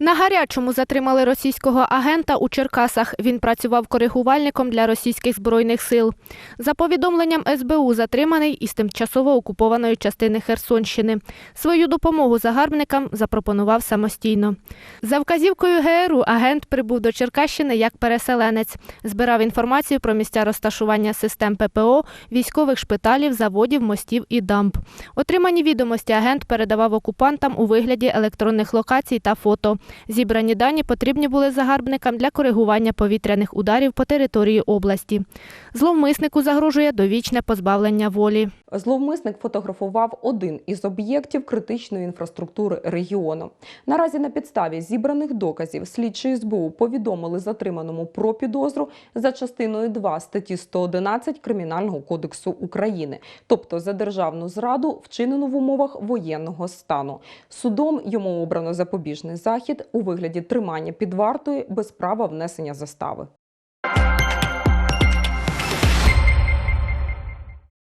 На гарячому затримали російського агента у Черкасах. Він працював коригувальником для російських збройних сил. За повідомленням СБУ, затриманий із тимчасово окупованої частини Херсонщини. Свою допомогу загарбникам запропонував самостійно. За вказівкою ГРУ агент прибув до Черкащини як переселенець. Збирав інформацію про місця розташування систем ППО, військових шпиталів, заводів, мостів і дамб. Отримані відомості агент передавав окупантам у вигляді електронних локацій та фото. Зібрані дані потрібні були загарбникам для коригування повітряних ударів по території області. Зловмиснику загрожує довічне позбавлення волі. Зловмисник фотографував один із об'єктів критичної інфраструктури регіону. Наразі на підставі зібраних доказів слідчі СБУ повідомили затриманому про підозру за частиною 2 статті 111 Кримінального кодексу України, тобто за державну зраду, вчинену в умовах воєнного стану. Судом йому обрано запобіжний захід у вигляді тримання під вартою без права внесення застави.